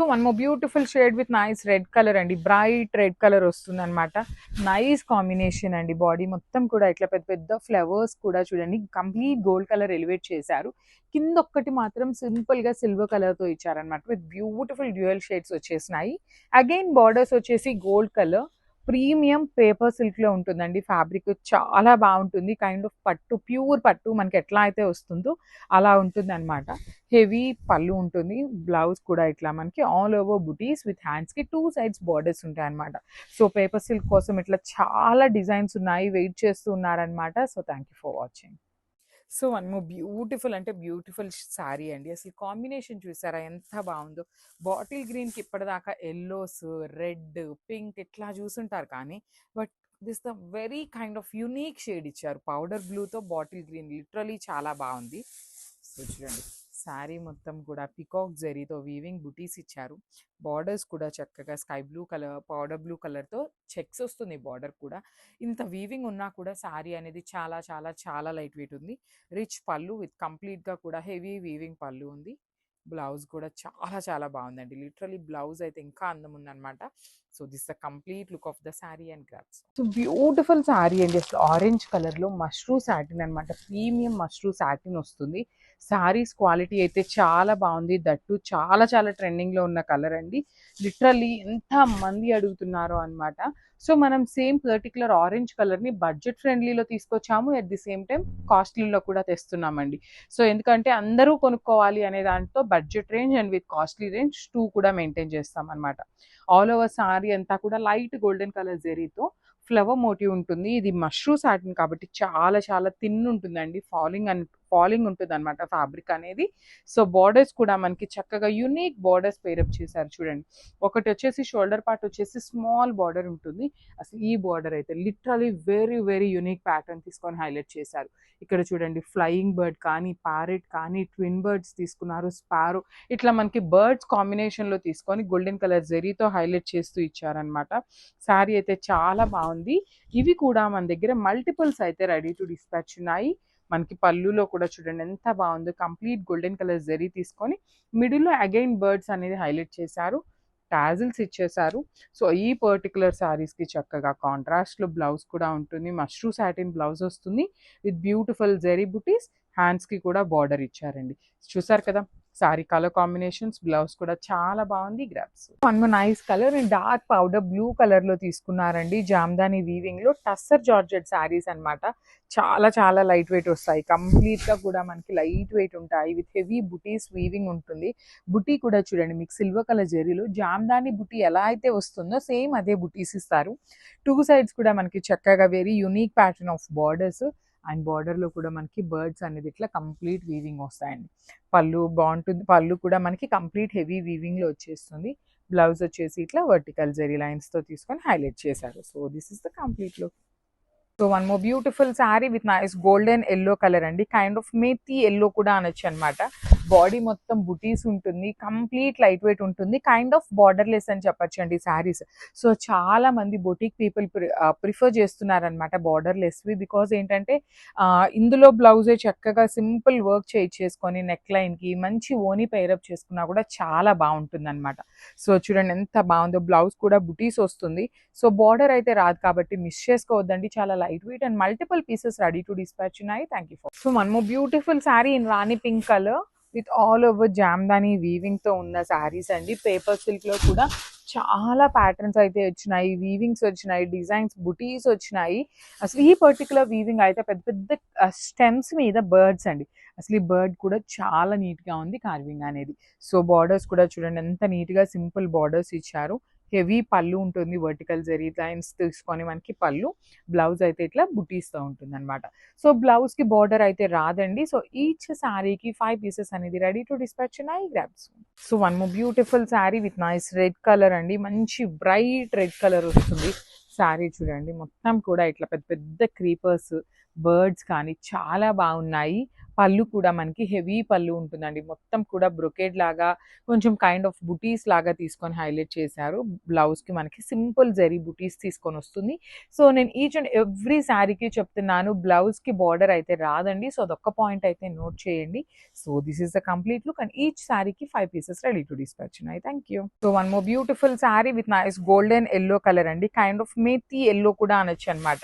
So one more beautiful shade with nice red colour అండి. Bright red colour వస్తుంది అనమాట nice combination అండి body మొత్తం కూడా. ఇట్లా పెద్ద పెద్ద ఫ్లవర్స్ కూడా చూడండి. కంప్లీట్ గోల్డ్ కలర్ ఎలివేట్ చేశారు. కింద ఒక్కటి మాత్రం సింపుల్గా సిల్వర్ కలర్తో ఇచ్చారనమాట విత్ బ్యూటిఫుల్ డ్యూయల్ షేడ్స్ వచ్చేసినాయి. అగైన్ బార్డర్స్ వచ్చేసి గోల్డ్ కలర్. ప్రీమియం పేపర్ సిల్క్లో ఉంటుందండి. ఫ్యాబ్రిక్ చాలా బాగుంటుంది. కైండ్ ఆఫ్ పట్టు ప్యూర్ పట్టు మనకి ఎట్లా అయితే వస్తుందో అలా ఉంటుంది అనమాట హెవీ పళ్ళు ఉంటుంది. బ్లౌజ్ కూడా ఇట్లా మనకి ఆల్ ఓవర్ బుటీస్ విత్ హ్యాండ్స్కి టూ సైడ్స్ బార్డర్స్ ఉంటాయి అనమాట సో పేపర్ సిల్క్ కోసం ఇట్లా చాలా డిజైన్స్ ఉన్నాయి. వెయిట్ చేస్తూ ఉన్నారనమాట so thank you for watching. So one more beautiful అంటే బ్యూటిఫుల్ శారీ అండి. అసలు కాంబినేషన్ చూసారా? ఎంత బాగుందో బాటిల్ గ్రీన్కి ఇప్పటిదాకా ఎల్లోస్ రెడ్ పింక్ ఇట్లా చూసుంటారు కానీ but this the very kind of unique shade ఇచ్చారు. పౌడర్ బ్లూతో బాటిల్ గ్రీన్ లిటరలీ చాలా బాగుంది సో చూడండి. శారీ మొత్తం కూడా పికాక్ జరీతో వీవింగ్ బుటీస్ ఇచ్చారు. బార్డర్స్ కూడా చక్కగా sky blue colour powder blue కలర్తో చెక్స్ వస్తుంది బార్డర్ కూడా. ఇంత వీవింగ్ ఉన్నా కూడా శారీ అనేది చాలా చాలా చాలా లైట్ వెయిట్ ఉంది. రిచ్ పళ్ళు విత్ కంప్లీట్గా కూడా హెవీ వీవింగ్ పళ్ళు ఉంది. బ్లౌజ్ కూడా చాలా చాలా బాగుందండి. లిటరలీ బ్లౌజ్ అయితే ఇంకా అందం ఉందనమాట so this the complete look of the sari and grasp so beautiful sari అండి. అసలు ఆరెంజ్ కలర్లో మష్రూ సాటిన్ అనమాట ప్రీమియం మష్రూ సాటిన్ వస్తుంది. శారీస్ క్వాలిటీ అయితే చాలా బాగుంది. దట్టు చాలా చాలా ట్రెండింగ్లో ఉన్న కలర్ అండి. లిటరలీ ఎంత మంది అడుగుతున్నారో అనమాట సో మనం సేమ్ పర్టికులర్ ఆరెంజ్ కలర్ని బడ్జెట్ ఫ్రెండ్లీలో తీసుకొచ్చాము అట్ ది సేమ్ టైం కాస్ట్లీలో కూడా తెస్తున్నామండి. సో ఎందుకంటే అందరూ కొనుక్కోవాలి అనే దాంట్లో budget range and with costly range too కూడా మెయింటైన్ చేస్తాం అనమాట ఆల్ ఓవర్ సారీ అంతా కూడా లైట్ గోల్డెన్ కలర్ జెరీతో ఫ్లవర్ మోటివ్ ఉంటుంది. ఇది మష్రూ సాటిన్ కాబట్టి చాలా చాలా థిన్ ఉంటుందండి. ఫాలింగ్ అని ఫాలింగ్ ఉంటుంది అనమాట ఫ్యాబ్రిక్ అనేది. సో బార్డర్స్ కూడా మనకి చక్కగా యునిక్ బార్డర్స్ పేరప్ చేశారు చూడండి. ఒకటి వచ్చేసి షోల్డర్ పార్ట్ వచ్చేసి స్మాల్ బార్డర్ ఉంటుంది. అసలు ఈ బార్డర్ అయితే literally very very unique pattern తీసుకొని హైలైట్ చేశారు. ఇక్కడ చూడండి ఫ్లయింగ్ బర్డ్ కానీ ప్యారెట్ కానీ ట్విన్ బర్డ్స్ తీసుకున్నారు స్పారో ఇట్లా మనకి బర్డ్స్ కాంబినేషన్లో తీసుకొని గోల్డెన్ కలర్ జెరీతో హైలైట్ చేస్తూ ఇచ్చారనమాట శారీ అయితే చాలా బాగుంది. ఇవి కూడా మన దగ్గర మల్టిపుల్స్ అయితే రెడీ టు డిస్పాచ్ ఉన్నాయి. మనకి పళ్ళులో కూడా చూడండి ఎంత బాగుందో. కంప్లీట్ గోల్డెన్ కలర్ జరీ తీసుకొని మిడిల్లో అగైన్ బర్డ్స్ అనేది హైలైట్ చేశారు. టాజిల్స్ ఇచ్చేసారు సో ఈ పర్టికులర్ శారీస్కి చక్కగా కాంట్రాస్ట్లో బ్లౌజ్ కూడా ఉంటుంది. మష్రూ సాటిన్ బ్లౌజ్ వస్తుంది. With beautiful zari butis. హ్యాండ్స్కి కూడా బార్డర్ ఇచ్చారండి. చూసారు కదా? సారీ కలర్ కాంబినేషన్స్ బ్లౌజ్ కూడా చాలా బాగుంది grapes wine nice colour and dark powder blue కలర్లో తీసుకున్నారండి. జామ్దాని వీవింగ్లో టస్సర్ జార్జెట్ శారీస్ అన్నమాట. చాలా చాలా లైట్ వెయిట్ వస్తాయి. కంప్లీట్గా కూడా మనకి లైట్ వెయిట్ ఉంటాయి. విత్ హెవీ బుటీస్ వీవింగ్ ఉంటుంది. బుటీ కూడా చూడండి మీకు సిల్వర్ కలర్ జరీలో జామ్దాని బుటీ ఎలా అయితే వస్తుందో సేమ్ అదే బుటీస్ ఇస్తారు. టూ సైడ్స్ కూడా మనకి చక్కగా very unique pattern of borders and బార్డర్లో కూడా మనకి బర్డ్స్ అనేది ఇట్లా కంప్లీట్ వీవింగ్ వస్తాయండి. పళ్ళు బాగుంటుంది పళ్ళు కూడా మనకి కంప్లీట్ హెవీ వీవింగ్లో వచ్చేస్తుంది. బ్లౌజ్ వచ్చేసి ఇట్లా వర్టికల్ జరీ లైన్స్తో తీసుకొని హైలైట్ చేశారు. So this is the complete look so one more beautiful sari with nice golden yellow colour అండి. కైండ్ ఆఫ్ మేతి ఎల్లో కూడా అనొచ్చు అనమాట బాడీ మొత్తం బుటీస్ ఉంటుంది కంప్లీట్ లైట్ వెయిట్ ఉంటుంది కైండ్ ఆఫ్ బార్డర్లెస్ అని చెప్పొచ్చు అండి శారీస్ సో చాలా మంది బొటిక్ పీపుల్ ప్రిఫర్ చేస్తున్నారనమాట బార్డర్లెస్వి బికాజ్ ఏంటంటే ఇందులో బ్లౌజే చక్కగా సింపుల్ వర్క్ చేయించేసుకొని నెక్ లైన్కి మంచి ఓని పైరప్ చేసుకున్నా కూడా చాలా బాగుంటుంది అనమాట సో చూడండి ఎంత బాగుందో బ్లౌజ్ కూడా బుటీస్ వస్తుంది. సో బార్డర్ అయితే రాదు కాబట్టి మిస్ చేసుకోవద్దండి. చాలా light weight and multiple pieces ready to dispatch ఉన్నాయి థ్యాంక్ యూ ఫర్ సో మనము beautiful sari in rani pink colour with all over jamdani వీవింగ్తో ఉన్న శారీస్ అండి. పేపర్ సిల్క్లో కూడా చాలా ప్యాటర్న్స్ అయితే వచ్చినాయి. వీవింగ్స్ వచ్చినాయి డిజైన్స్ బుటీస్ వచ్చినాయి. అసలు ఈ పర్టికులర్ వీవింగ్ అయితే పెద్ద పెద్ద స్టెమ్స్ మీద బర్డ్స్ అండి. అసలు ఈ బర్డ్ కూడా చాలా నీట్గా ఉంది కార్వింగ్ అనేది. సో బార్డర్స్ కూడా చూడండి ఎంత నీట్గా సింపుల్ బార్డర్స్ ఇచ్చారు. హెవీ పళ్ళు ఉంటుంది వర్టికల్ జరీ లైన్స్ తీసుకొని మనకి పళ్ళు బ్లౌజ్ అయితే ఇట్లా బుటీస్తో ఉంటుంది అనమాట సో బ్లౌజ్కి బార్డర్ అయితే రాదండి. సో ఈచ్ శారీకి ఫైవ్ పీసెస్ అనేది రెడీ టు డిస్పాచ్ నై grasp so one more beautiful sari with nice red colour అండి. మంచి బ్రైట్ రెడ్ కలర్ వస్తుంది శారీ చూడండి. మొత్తం కూడా ఇట్లా పెద్ద పెద్ద క్రీపర్స్ బర్డ్స్ కానీ చాలా బాగున్నాయి. పళ్ళు కూడా మనకి హెవీ పళ్ళు ఉంటుందండి. మొత్తం కూడా బ్రొకేడ్ లాగా కొంచెం కైండ్ ఆఫ్ బుటీస్ లాగా తీసుకొని హైలైట్ చేశారు. బ్లౌజ్కి మనకి సింపుల్ జరీ బుటీస్ తీసుకొని వస్తుంది. సో నేను ఈచ్ అండ్ ఎవ్రీ శారీకి చెప్తున్నాను బ్లౌజ్కి బార్డర్ అయితే రాదండి. సో అదొక్క పాయింట్ అయితే నోట్ చేయండి. So this is the complete look and each శారీకి five pieces ready to dispatch ఉన్నాయి thank you so one more beautiful sari with nice golden yellow colour అండి. కైండ్ ఆఫ్ మేతి ఎల్లో కూడా అనొచ్చు అనమాట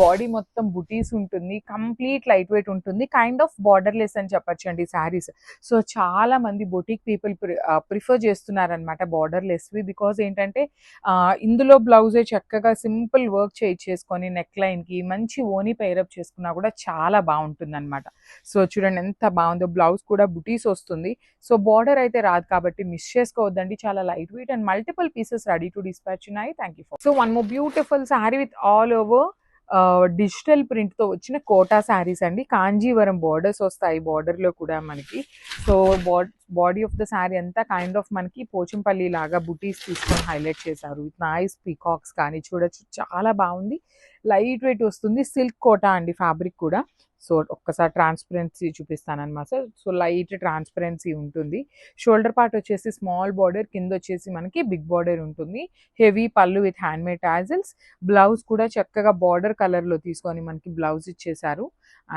body మొత్తం బుటీస్ ఉంటుంది కంప్లీట్ లైట్ వెయిట్ ఉంటుంది kind of borderless అని చెప్పచ్చు అండి శారీస్. సో చాలా మంది బొటిక్ పీపుల్ ప్రిఫర్ చేస్తున్నారనమాట బార్డర్లెస్వి బికాజ్ ఏంటంటే ఇందులో బ్లౌజే చక్కగా సింపుల్ వర్క్ చేయించేసుకొని నెక్ లైన్కి మంచి ఓని పైరప్ చేసుకున్నా కూడా చాలా బాగుంటుంది అనమాట సో చూడండి ఎంత బాగుందో బ్లౌజ్ కూడా బుటీస్ వస్తుంది. సో బార్డర్ అయితే రాదు కాబట్టి మిస్ చేసుకోవద్దండి. చాలా light weight and multiple pieces ready to dispatch ఉన్నాయి thank you so one more beautiful sari with all over digital ప్రింట్తో వచ్చిన కోటా శారీస్ అండి. కాంజీవరం బార్డర్స్ వస్తాయి బార్డర్లో కూడా మనకి. So body of the sari అంతా కైండ్ ఆఫ్ మనకి పోచంపల్లి లాగా బుటీస్ తీసుకొని హైలైట్ చేశారు. విత్ నైస్ పీకాక్స్ కానీ చూడొచ్చు. చాలా బాగుంది. లైట్ వెయిట్ వస్తుంది. సిల్క్ కోటా అండి ఫ్యాబ్రిక్ కూడా. సో ఒక్కసారి ట్రాన్స్పరెన్సీ చూపిస్తానమాట సో లైట్ ట్రాన్స్పరెన్సీ ఉంటుంది. షోల్డర్ పార్ట్ వచ్చేసి స్మాల్ బార్డర్ కింద వచ్చేసి మనకి బిగ్ బార్డర్ ఉంటుంది. Heavy pallu with hand made tassels. Blouse కూడా చక్కగా బార్డర్ కలర్లో తీసుకొని మనకి బ్లౌజ్ ఇచ్చేసారు.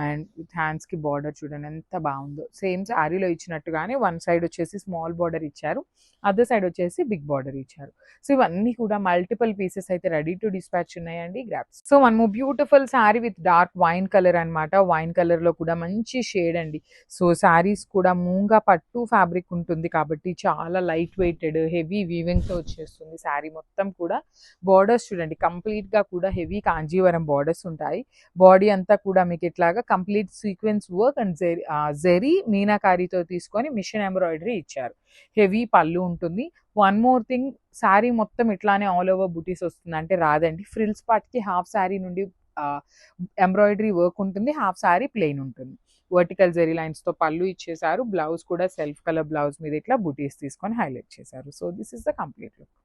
అండ్ విత్ హ్యాండ్స్కి బార్డర్ చూడండి ఎంత బాగుందో. సేమ్ శారీలో ఇచ్చినట్టుగానే వన్ సైడ్ వచ్చేసి స్మాల్ బార్డర్ ఇచ్చారు అదర్ సైడ్ వచ్చేసి బిగ్ బార్డర్ ఇచ్చారు. సో ఇవన్నీ కూడా మల్టిపుల్ పీసెస్ అయితే రెడీ టు డిస్పాచ్ ఉన్నాయండి grasp. So one beautiful sari with dark wine colour అనమాట వైన్ కలర్లో కూడా మంచి షేడ్ అండి. సో శారీస్ కూడా మూంగా పట్టు ఫ్యాబ్రిక్ ఉంటుంది కాబట్టి చాలా లైట్ వెయిటెడ్ హెవీ వీవింగ్తో వచ్చేస్తుంది శారీ మొత్తం కూడా. బార్డర్స్ చూడండి కంప్లీట్గా కూడా హెవీ కాంజీవరం బార్డర్స్ ఉంటాయి. బాడీ అంతా కూడా మీకు ఇట్లాగా complete sequence work and zari zari మీనాకారీతో తీసుకొని మిషన్ ఎంబ్రాయిడరీ ఇచ్చారు. హెవీ పళ్ళు ఉంటుంది. వన్ మోర్ థింగ్ శారీ మొత్తం ఇట్లానే ఆల్ ఓవర్ బుటీస్ వస్తుంది. అంటే రాదండి. ఫ్రిల్స్ పార్ట్కి హాఫ్ శారీ నుండి ఎంబ్రాయిడరీ వర్క్ ఉంటుంది. హాఫ్ శారీ ప్లెయిన్ ఉంటుంది. వర్టికల్ జెరీ లైన్స్తో పళ్ళు ఇచ్చేసారు బ్లౌజ్ కూడా సెల్ఫ్ కలర్ బ్లౌజ్ మీద ఇట్లా బుటీస్ తీసుకొని హైలైట్ చేశారు. So this is the complete look.